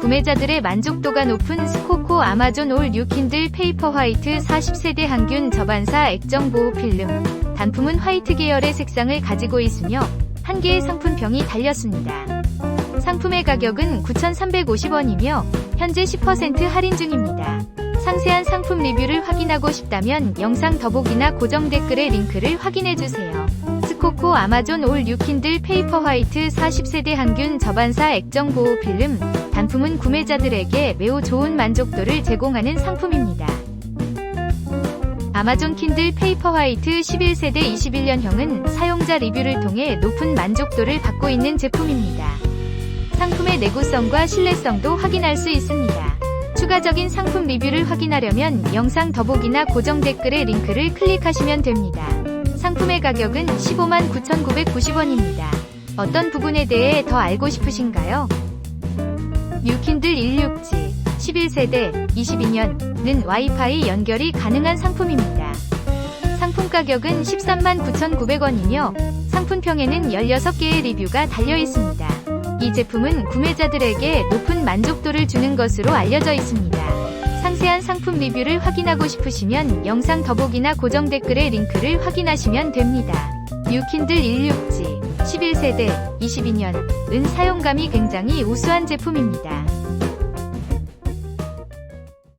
구매자들의 만족도가 높은 스코코 아마존 올 뉴 킨들 페이퍼 화이트 40세대 항균 저반사 액정 보호 필름. 단품은 화이트 계열의 색상을 가지고 있으며 한 개의 상품평이 달렸습니다. 상품의 가격은 9,350원이며 현재 10% 할인 중입니다. 상세한 상품 리뷰를 확인하고 싶다면 영상 더보기나 고정 댓글의 링크를 확인해주세요. 스코코 아마존 올 뉴킨들 페이퍼 화이트 40세대 항균 저반사 액정 보호 필름 단품은 구매자들에게 매우 좋은 만족도를 제공하는 상품입니다. 아마존 킨들 페이퍼 화이트 11세대 21년형은 사용자 리뷰를 통해 높은 만족도를 받고 있는 제품입니다. 상품의 내구성과 신뢰성도 확인할 수 있습니다. 추가적인 상품 리뷰를 확인하려면 영상 더보기나 고정 댓글의 링크를 클릭하시면 됩니다. 상품의 가격은 15만 9,990원입니다. 어떤 부분에 대해 더 알고 싶으신가요? 뉴킨들 16G 11세대 22년은 와이파이 연결이 가능한 상품입니다. 상품 가격은 13만 9,900원이며 상품평에는 16개의 리뷰가 달려 있습니다. 이 제품은 구매자들에게 높은 만족도를 주는 것으로 알려져 있습니다. 상세한 상품 리뷰를 확인하고 싶으시면 영상 더보기나 고정 댓글의 링크를 확인하시면 됩니다. 뉴킨들 16G 11세대 22년 은 사용감이 굉장히 우수한 제품입니다.